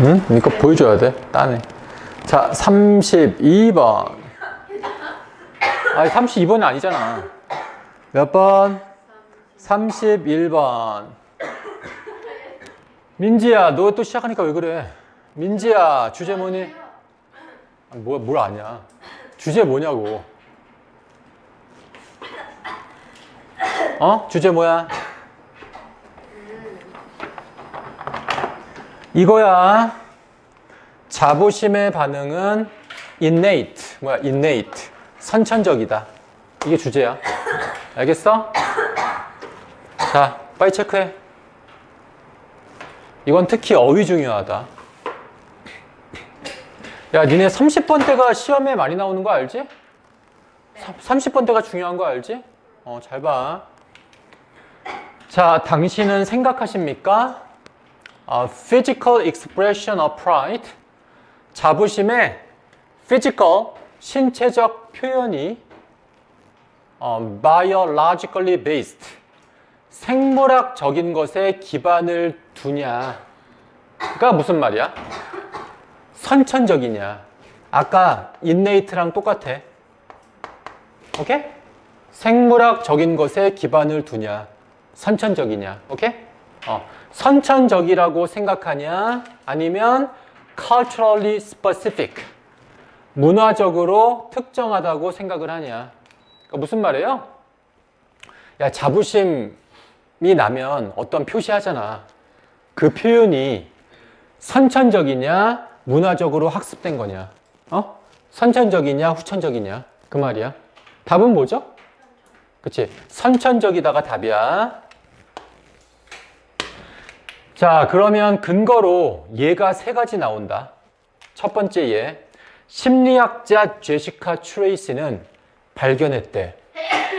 응? 이거 보여줘야 돼. 따네. 자, 32번. 아니, 32번이 아니잖아. 몇 번? 31번. 민지야, 너 또 시작하니까 왜 그래? 민지야, 주제 뭐니? 아, 뭐, 뭘 아냐? 주제 뭐냐고. 어? 주제 뭐야? 이거야. 자부심의 반응은 innate. 뭐야? innate. 선천적이다. 이게 주제야. 알겠어? 자, 빨리 체크해. 이건 특히 어휘 중요하다. 야, 니네 30번대가 시험에 많이 나오는 거 알지? 30번대가 중요한 거 알지? 어, 잘 봐. 자, 당신은 생각하십니까? 어, physical expression of pride. 자부심의 physical, 신체적 표현이 어, biologically based, 생물학적인 것에 기반을 두냐. 가 무슨 말이야? 선천적이냐. 아까 innate랑 똑같아. 오케이? 생물학적인 것에 기반을 두냐. 선천적이냐. 오케이? 어, 선천적이라고 생각하냐? 아니면 culturally specific. 문화적으로 특정하다고 생각을 하냐. 그러니까 무슨 말이에요? 야, 자부심이 나면 어떤 표시하잖아. 그 표현이 선천적이냐, 문화적으로 학습된 거냐? 어? 선천적이냐, 후천적이냐? 그 말이야. 답은 뭐죠? 그치? 선천적이다가 답이야. 자, 그러면 근거로 얘가 세 가지 나온다. 첫 번째 얘. 심리학자 제시카 트레이시는 발견했대.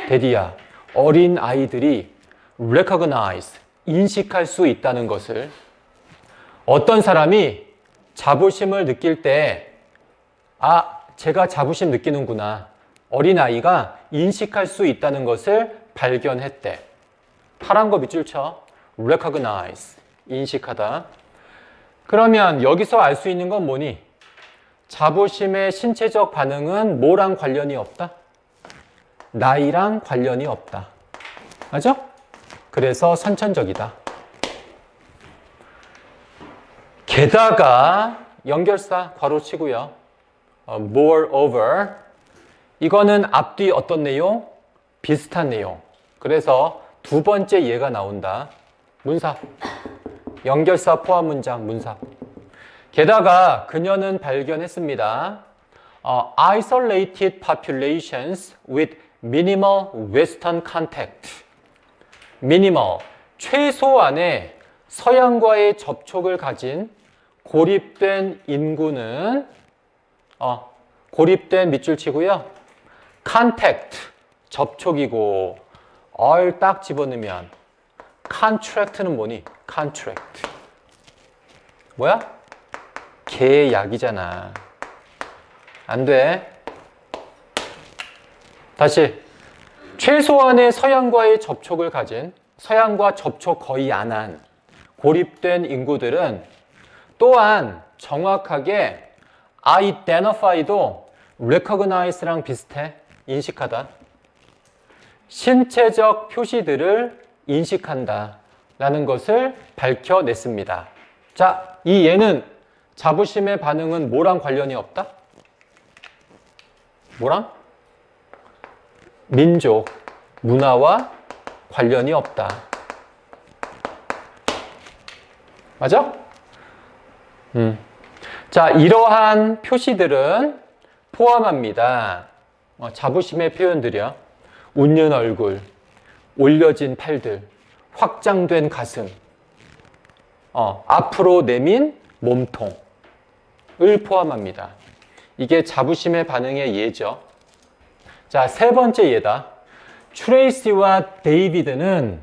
데디야, 어린 아이들이 recognize, 인식할 수 있다는 것을 어떤 사람이 자부심을 느낄 때, 아, 제가 자부심 느끼는구나. 어린 아이가 인식할 수 있다는 것을 발견했대. 파란 거 밑줄 쳐. recognize, 인식하다. 그러면 여기서 알 수 있는 건 뭐니? 자부심의 신체적 반응은 뭐랑 관련이 없다? 나이랑 관련이 없다. 맞죠? 그래서 선천적이다. 게다가 연결사 괄호 치고요. 어, moreover 이거는 앞뒤 어떤 내용? 비슷한 내용. 그래서 두 번째 예가 나온다. 문사. 연결사 포함 문장 문사. 게다가 그녀는 발견했습니다. 어, isolated populations with minimal western contact. minimal, 최소한의 서양과의 접촉을 가진 고립된 인구는 어, 고립된 밑줄 치고요. contact, 접촉이고 얼 딱 집어넣으면 contract는 뭐니? contract. 뭐야? 계약이잖아. 안 돼. 다시. 최소한의 서양과의 접촉을 가진 서양과 접촉 거의 안 한 고립된 인구들은 또한 정확하게 identify도 recognize랑 비슷해. 인식하다. 신체적 표시들을 인식한다. 라는 것을 밝혀냈습니다. 자, 이 얘는 자부심의 반응은 뭐랑 관련이 없다? 뭐랑? 민족, 문화와 관련이 없다. 맞아? 음. 자, 이러한 표시들은 포함합니다. 어, 자부심의 표현들이요. 웃는 얼굴, 올려진 팔들, 확장된 가슴, 어, 앞으로 내민 몸통을 포함합니다. 이게 자부심의 반응의 예죠. 자, 세 번째 예다. 트레이시와 데이비드는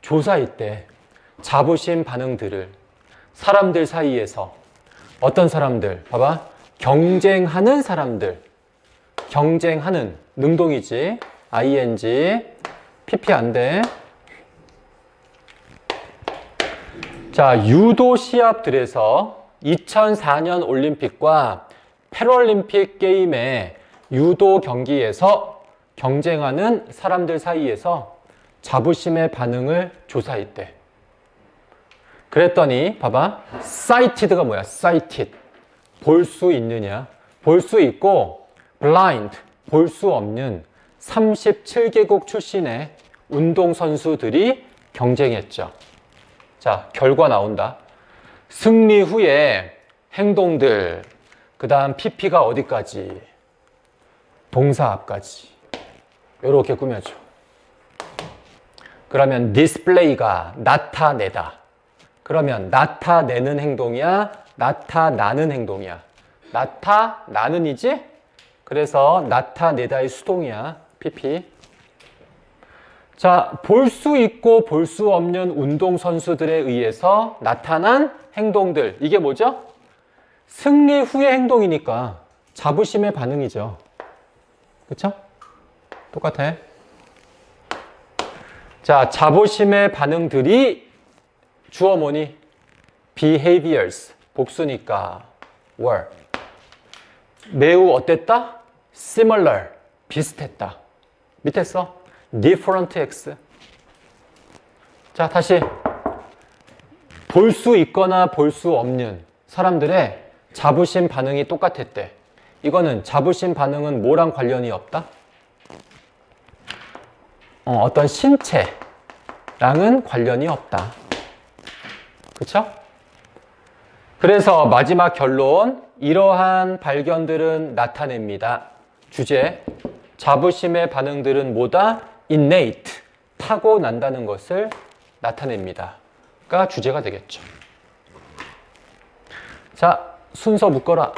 조사했대. 자부심 반응들을 사람들 사이에서 어떤 사람들 봐봐 경쟁하는 사람들 경쟁하는 능동이지 ing pp 안 돼 자 유도 시합들에서 2004년 올림픽과 패럴림픽 게임의 유도 경기에서 경쟁하는 사람들 사이에서 자부심의 반응을 조사했대. 그랬더니 봐봐. cited가 뭐야? cited. 볼수 있느냐? 볼 수 있고 blind. 볼수 없는 37개국 출신의 운동선수들이 경쟁했죠. 자, 결과 나온다. 승리 후에 행동들, 그 다음 PP가 어디까지? 동사 앞까지. 이렇게 꾸며줘. 그러면 디스플레이가 나타내다. 그러면 나타내는 행동이야? 나타나는 행동이야? 나타나는이지? 그래서 나타내다의 수동이야. PP. 자, 볼 수 있고 볼 수 없는 운동선수들에 의해서 나타난 행동들. 이게 뭐죠? 승리 후의 행동이니까 자부심의 반응이죠. 그쵸? 똑같아. 자, 자부심의 반응들이 주어 뭐니? behaviors. 복수니까 were. 매우 어땠다? similar. 비슷했다. 밑에 써. different x. 자, 다시. 볼 수 있거나 볼 수 없는 사람들의 자부심 반응이 똑같았대. 이거는 자부심 반응은 뭐랑 관련이 없다? 어, 어떤 신체랑은 관련이 없다. 그쵸? 그래서 마지막 결론, 이러한 발견들은 나타냅니다. 주제, 자부심의 반응들은 뭐다? innate, 타고난다는 것을 나타냅니다. 가 주제가 되겠죠. 자, 순서 묶어라.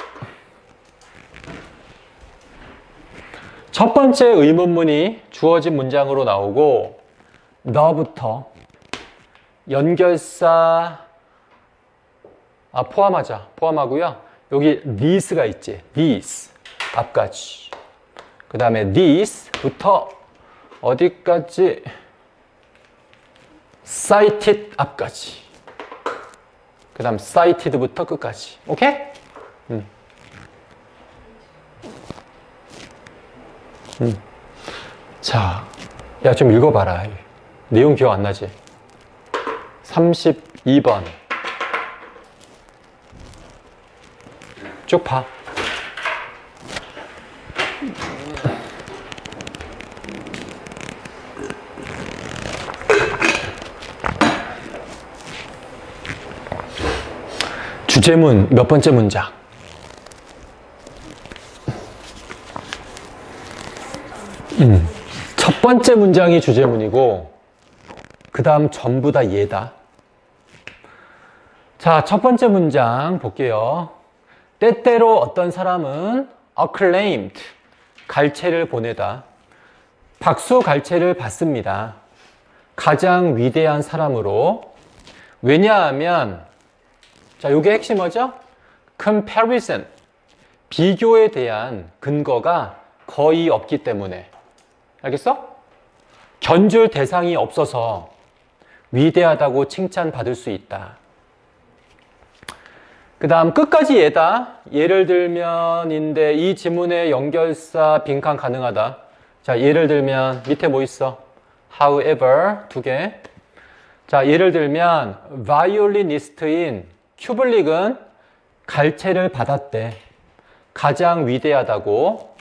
첫 번째 의문문이 주어진 문장으로 나오고 너부터 연결사 아 포함하자 포함하고요 여기 these가 있지 these 앞까지 그 다음에 these부터 어디까지 cited 앞까지 그 다음 cited부터 끝까지 오케이? 음. 음. 자, 야, 좀 읽어봐라. 내용 기억 안 나지? 32번. 쭉 봐. 주제문 몇 번째 문장? 음. 첫 번째 문장이 주제문이고, 그 다음 전부 다 얘다. 자, 첫 번째 문장 볼게요. 때때로 어떤 사람은 acclaimed, 갈채를 보내다. 박수 갈채를 받습니다. 가장 위대한 사람으로. 왜냐하면, 자, 요게 핵심 뭐죠? comparison, 비교에 대한 근거가 거의 없기 때문에. 알겠어? 견줄 대상이 없어서 위대하다고 칭찬받을 수 있다. 그 다음 끝까지 얘다. 예를 들면인데 이 지문의 연결사 빈칸 가능하다. 자, 예를 들면 밑에 뭐 있어? However 두 개. 자, 예를 들면 바이올리니스트인 큐블릭은 갈채를 받았대. 가장 위대하다고.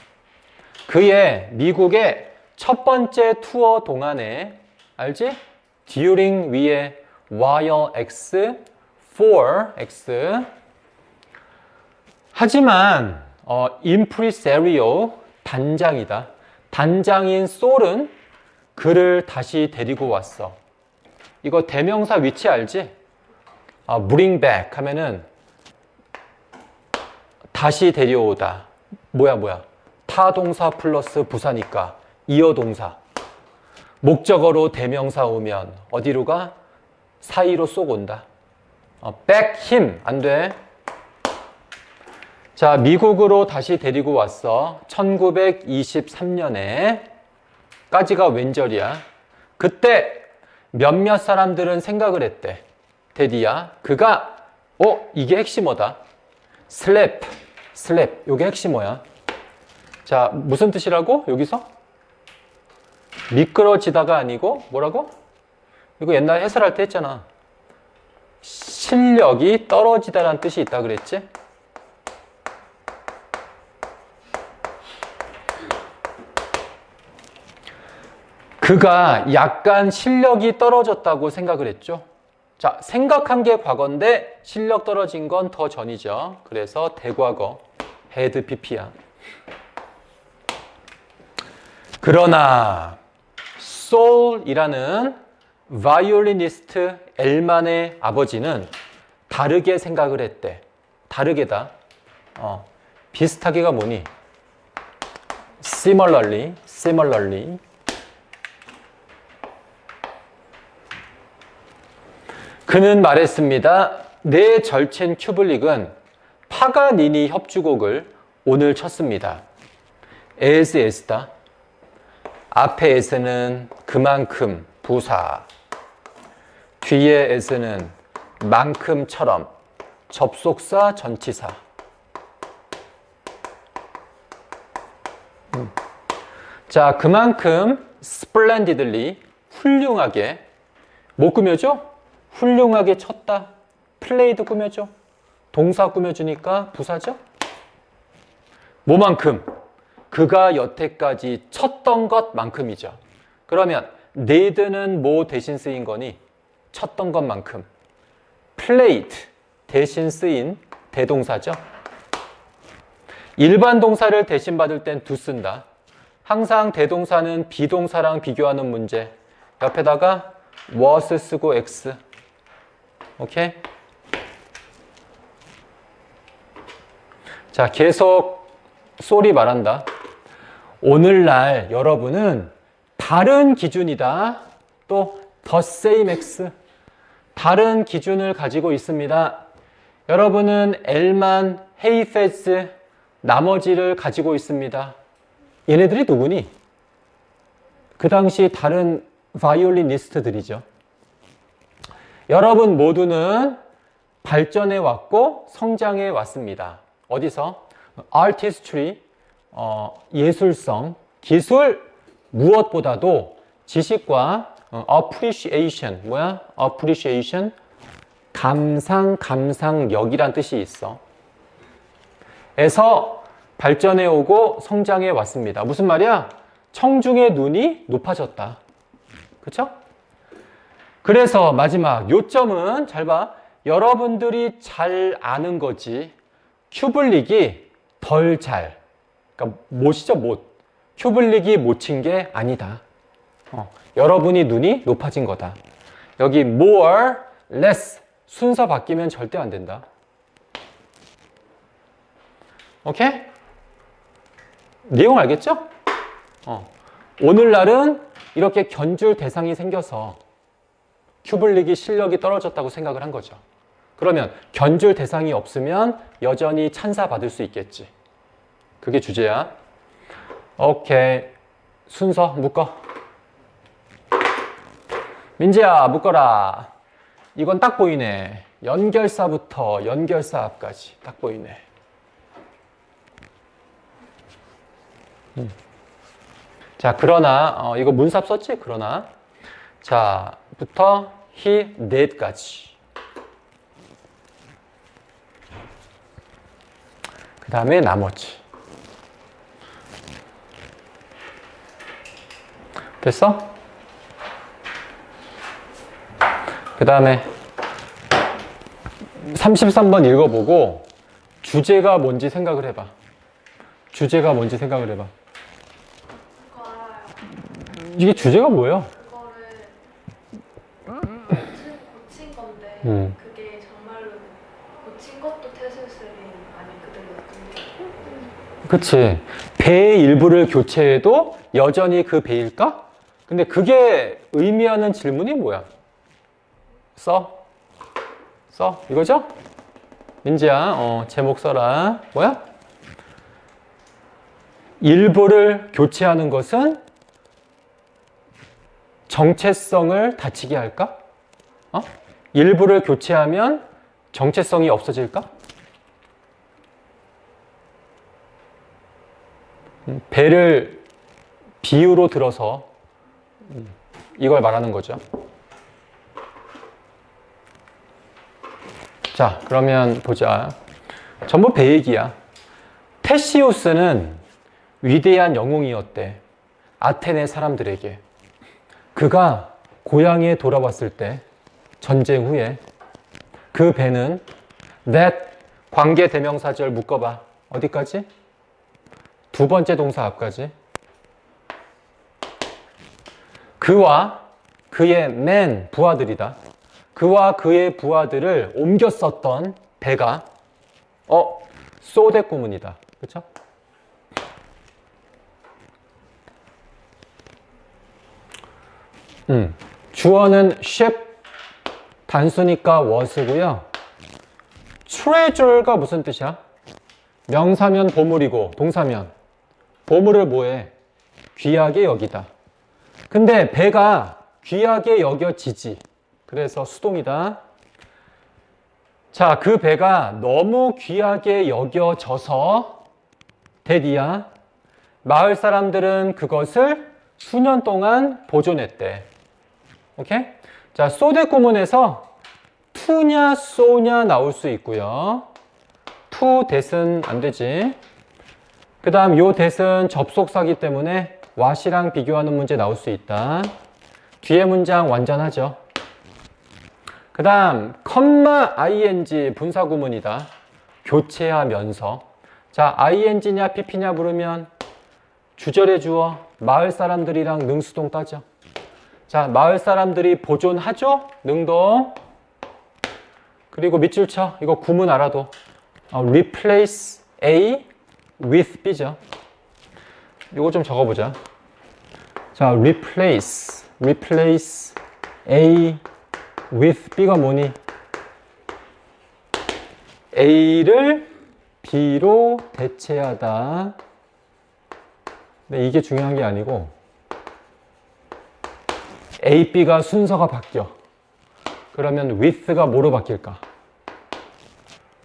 그의 미국의 첫 번째 투어 동안에 알지? during 위에 while x, for x 하지만 어, impresario 단장이다. 단장인 솔은 그를 다시 데리고 왔어. 이거 대명사 위치 알지? 아, bring back 하면은 다시 데려오다. 뭐야 뭐야? 타동사 플러스 부사니까 이어 동사. 목적어로 대명사 오면 어디로 가? 사이로 쏙 온다. 어, back him 안 돼. 자, 미국으로 다시 데리고 왔어. 1923년에 까지가 웬절이야. 그때 몇몇 사람들은 생각을 했대. 데디야, 그가 어, 이게 핵심어다. 슬랩, 슬랩. 요게 핵심어야. 자, 무슨 뜻이라고? 여기서? 미끄러지다가 아니고 뭐라고? 이거 옛날에 해설할 때 했잖아. 실력이 떨어지다라는 뜻이 있다 그랬지? 그가 약간 실력이 떨어졌다고 생각을 했죠. 자, 생각한 게 과거인데 실력 떨어진 건 더 전이죠. 그래서 대과거, had pp야. 그러나 소울이라는 바이올리니스트 엘만의 아버지는 다르게 생각을 했대. 다르게다. 어, 비슷하게가 뭐니? similarly, similarly. 그는 말했습니다. 내 절친 큐블릭은 파가니니 협주곡을 오늘 쳤습니다. as s다. 앞에 s는 그만큼 부사. 뒤에 s는 만큼처럼 접속사 전치사. 음. 자, 그만큼 splendidly 훌륭하게 못 꾸며줘? 훌륭하게 쳤다. 플레이도 꾸며줘. 동사 꾸며주니까 부사죠? 뭐만큼? 그가 여태까지 쳤던 것만큼이죠. 그러면 need는 뭐 대신 쓰인 거니? 쳤던 것만큼. played 대신 쓰인 대동사죠. 일반 동사를 대신 받을 땐 do 쓴다. 항상 대동사는 비동사랑 비교하는 문제. 옆에다가 was 쓰고 x. 오케이? 자, 계속 소리 말한다. 오늘날 여러분은 다른 기준이다. 또 the same x. 다른 기준을 가지고 있습니다. 여러분은 L만 헤이페스 나머지를 가지고 있습니다. 얘네들이 누구니? 그 당시 다른 바이올리니스트들이죠. 여러분 모두는 발전해 왔고 성장해 왔습니다. 어디서? artistry, 어, 예술성, 기술 무엇보다도 지식과 어, appreciation, 뭐야? appreciation, 감상, 감상력이란 뜻이 있어. 에서 발전해 오고 성장해 왔습니다. 무슨 말이야? 청중의 눈이 높아졌다. 그쵸? 그래서 마지막 요점은 잘 봐. 여러분들이 잘 아는 거지. 큐블릭이 덜 잘. 그러니까 못이죠, 못. 큐블릭이 못 친 게 아니다. 어, 여러분이 눈이 높아진 거다. 여기 more, less 순서 바뀌면 절대 안 된다. 오케이? 내용 알겠죠? 어. 오늘날은 이렇게 견줄 대상이 생겨서 큐블릭이 실력이 떨어졌다고 생각을 한 거죠. 그러면 견줄 대상이 없으면 여전히 찬사 받을 수 있겠지. 그게 주제야. 오케이. 순서 묶어. 민지야, 묶어라. 이건 딱 보이네. 연결사부터 연결사 앞까지 딱 보이네. 음. 자, 그러나, 어, 이거 문삽 썼지? 그러나. 자, 부터 he, that까지. 그 다음에 나머지. 됐어? 그 다음에 33번 읽어보고 주제가 뭔지 생각을 해봐. 주제가 뭔지 생각을 해봐. 이게 주제가 뭐예요? 그거를 고친, 고친 건데 음. 그게 정말로 고친 것도 테슬슬이 아닌 그대로였던데 그치. 배의 일부를 교체해도 여전히 그 배일까? 근데 그게 의미하는 질문이 뭐야? 써? 써? 이거죠? 민지야, 어, 제목 써라. 뭐야? 일부를 교체하는 것은 정체성을 다치게 할까? 어? 일부를 교체하면 정체성이 없어질까? 음, 배를 비유로 들어서 음, 이걸 말하는 거죠. 자, 그러면 보자. 전부 배 얘기야. 테시우스는 위대한 영웅이었대. 아테네 사람들에게. 그가 고향에 돌아왔을 때 전쟁 후에 그 배는 that 관계 대명사절 묶어봐. 어디까지? 두 번째 동사 앞까지. 그와 그의 men 부하들이다. 그와 그의 부하들을 옮겨 썼던 배가 어 소대 구문이다. 그렇죠? 음. 주어는 ship 단수니까 was고요. treasure가 무슨 뜻이야? 명사면 보물이고 동사면 보물을 뭐해? 귀하게 여기다. 근데 배가 귀하게 여겨지지. 그래서 수동이다. 자, 그 배가 너무 귀하게 여겨져서 대디야. 마을 사람들은 그것을 수년 동안 보존했대. 오케이? 자, 소대 구문에서 투냐, 쏘냐 나올 수 있고요. 투, 대은 안 되지. 그 다음 요 대은 접속사기 때문에 what이랑 비교하는 문제 나올 수 있다. 뒤에 문장 완전하죠. 그 다음 컴마 ing 분사 구문이다. 교체하면서 자 ing냐 pp냐 물으면 주절의 주어 마을 사람들이랑 능수동 따져. 자 마을 사람들이 보존하죠? 능동 그리고 밑줄 쳐. 이거 구문 알아도 어, replace A with B죠. 이거 좀 적어보자. 자, replace, replace A with B가 뭐니? A를 B로 대체하다. 근데 이게 중요한 게 아니고 A, B가 순서가 바뀌어. 그러면 with가 뭐로 바뀔까?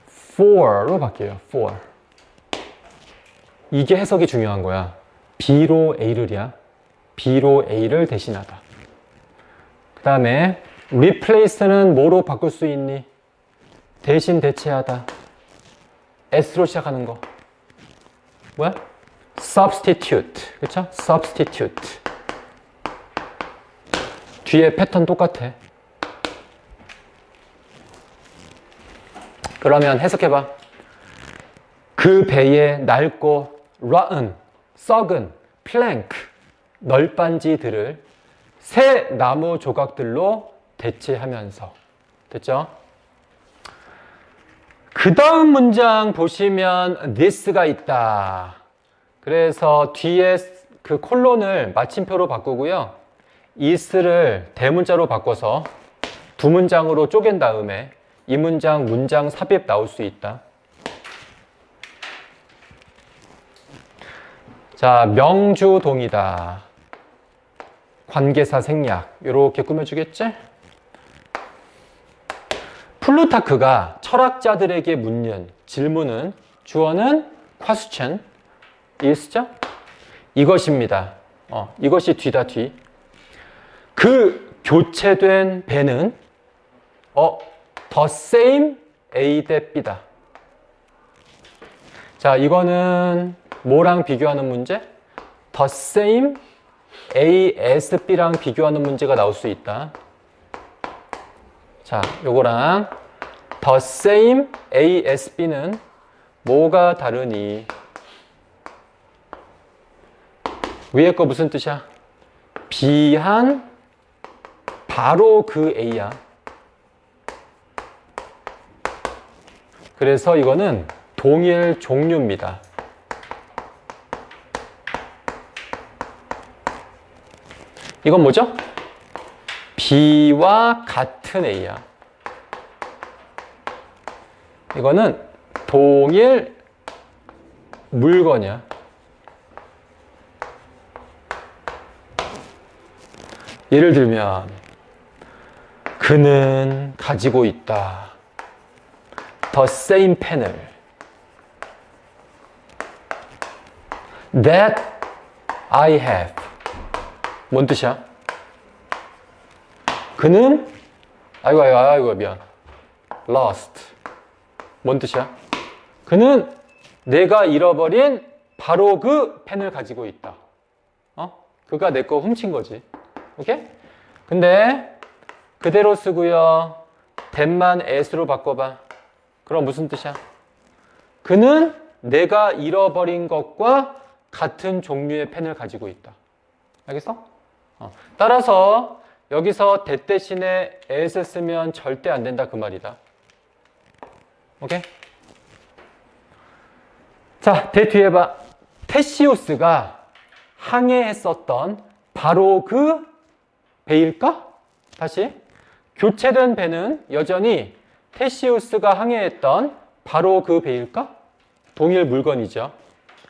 for로 바뀌어요. for. 이게 해석이 중요한 거야. B로 A를이야. B로 A를 대신하다. 그 다음에 replace는 뭐로 바꿀 수 있니? 대신 대체하다. S로 시작하는 거. 뭐야? substitute. 그쵸? substitute. 뒤에 패턴 똑같아. 그러면 해석해봐. 그 배에 낡고 rotten, 썩은 플랭크, 널빤지들을 새 나무 조각들로 대체하면서 됐죠? 그 다음 문장 보시면 this가 있다. 그래서 뒤에 그 콜론을 마침표로 바꾸고요. Is를 대문자로 바꿔서 두 문장으로 쪼갠 다음에 이 문장 문장 삽입 나올 수 있다. 자, 명주동이다. 관계사 생략. 이렇게 꾸며주겠지? 플루타크가 철학자들에게 묻는 질문은 주어는 question is죠? 이것입니다. 어, 이것이 뒤다 뒤. 그 교체된 배는 어, the same A 대 B다. 자, 이거는 뭐랑 비교하는 문제? the same A, S, B랑 비교하는 문제가 나올 수 있다. 자, 요거랑 the same A, S, B는 뭐가 다르니? 위에 거 무슨 뜻이야? 비한 바로 그 A야. 그래서 이거는 동일 종류입니다. 이건 뭐죠? B와 같은 A야. 이거는 동일 물건이야. 예를 들면, 그는 가지고 있다. the same 펜을 that I have. 뭔 뜻이야? 그는 아이고 아이고 아이고 미안. lost. 뭔 뜻이야? 그는 내가 잃어버린 바로 그 펜을 가지고 있다. 어? 그가 내 거 훔친 거지. 오케이? 근데 그대로 쓰고요. that만 as로 바꿔봐. 그럼 무슨 뜻이야? 그는 내가 잃어버린 것과 같은 종류의 펜을 가지고 있다. 알겠어? 어. 따라서 여기서 that 대신에 as 쓰면 절대 안 된다 그 말이다. 오케이? 자, 대 뒤에 봐. 테시우스가 항해했었던 바로 그 배일까? 다시. 교체된 배는 여전히 테시우스가 항해했던 바로 그 배일까? 동일 물건이죠.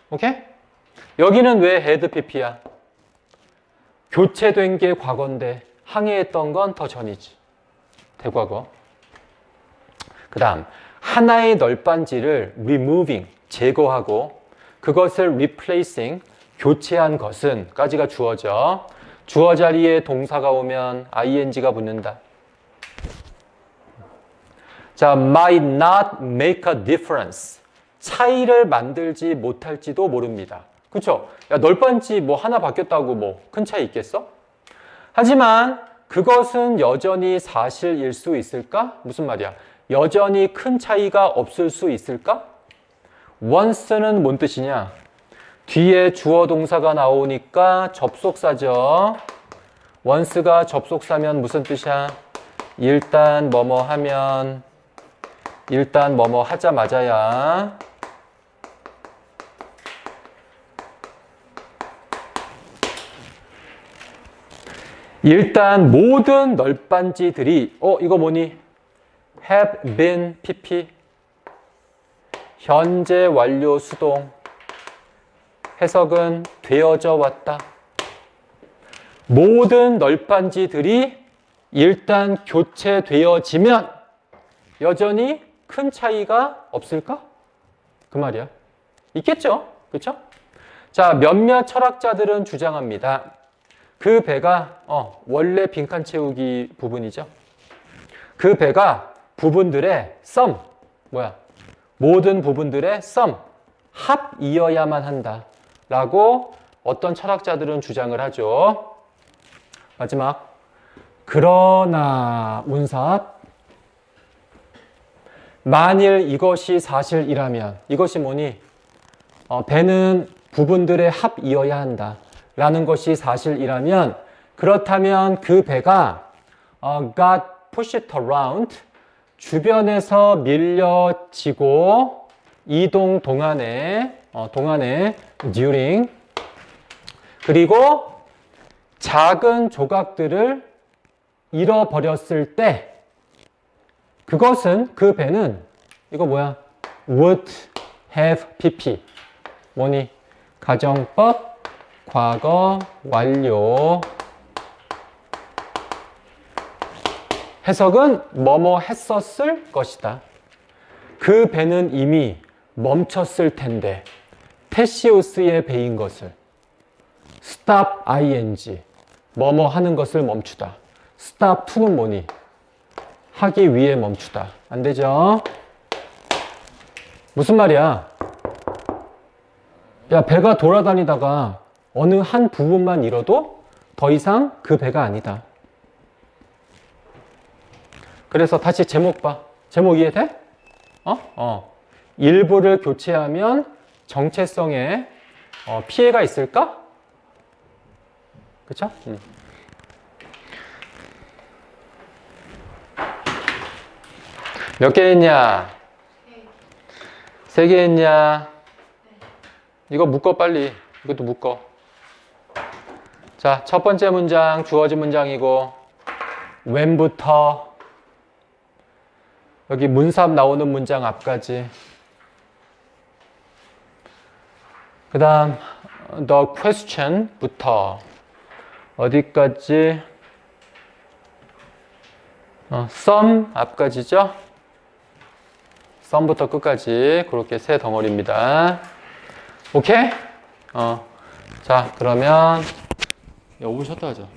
오케이? 여기는 왜 헤드 PP야? 교체된 게 과거인데 항해했던 건 더 전이지. 대과거. 그 다음, 하나의 널빤지를 removing, 제거하고 그것을 replacing, 교체한 것은 까지가 주어져. 주어 자리에 동사가 오면 ing가 붙는다. 자, might not make a difference. 차이를 만들지 못할지도 모릅니다. 그쵸? 야, 널빤지 뭐 하나 바뀌었다고 뭐 큰 차이 있겠어? 하지만 그것은 여전히 사실일 수 있을까? 무슨 말이야? 여전히 큰 차이가 없을 수 있을까? once는 뭔 뜻이냐? 뒤에 주어 동사가 나오니까 접속사죠. once가 접속사면 무슨 뜻이야? 일단 뭐뭐 하면 일단 뭐뭐 하자마자야. 일단 모든 널빤지들이 어 이거 뭐니? have been pp 현재 완료 수동 해석은 되어져 왔다. 모든 널빤지들이 일단 교체되어지면 여전히 큰 차이가 없을까? 그 말이야. 있겠죠? 그렇죠? 자, 몇몇 철학자들은 주장합니다. 그 배가 어, 원래 빈칸 채우기 부분이죠. 그 배가 부분들의 썸 뭐야? 모든 부분들의 썸 합이어야만 한다. 라고 어떤 철학자들은 주장을 하죠. 마지막 그러나 운삽 만일 이것이 사실이라면 이것이 뭐니? 어, 배는 부분들의 합이어야 한다. 라는 것이 사실이라면 그렇다면 그 배가 어, got pushed around 주변에서 밀려지고 이동 동안에 어, 동안에 during 그리고 작은 조각들을 잃어버렸을 때 그것은 그 배는 이거 뭐야? would have pp 뭐니? 가정법 과거 완료 해석은 뭐뭐 했었을 것이다. 그 배는 이미 멈췄을 텐데 테시우스의 배인 것을 stop ing 뭐뭐 하는 것을 멈추다. stop to는 뭐니? 하기 위해 멈추다. 안 되죠? 무슨 말이야? 야, 배가 돌아다니다가 어느 한 부분만 잃어도 더 이상 그 배가 아니다. 그래서 다시 제목 봐. 제목 이해돼? 어? 어. 일부를 교체하면 정체성에 어, 피해가 있을까? 그쵸? 음. 몇 개 했냐? 네. 세개 했냐? 이거 묶어 빨리. 이것도 묶어. 자, 첫 번째 문장 주어진 문장이고 when부터 여기 문삽 나오는 문장 앞까지 그 다음 the question부터 어디까지 어, some 앞까지죠 썸부터 끝까지 그렇게 세 덩어리입니다. 오케이? 어. 자, 그러면 야, 5분 쉬었다 하자.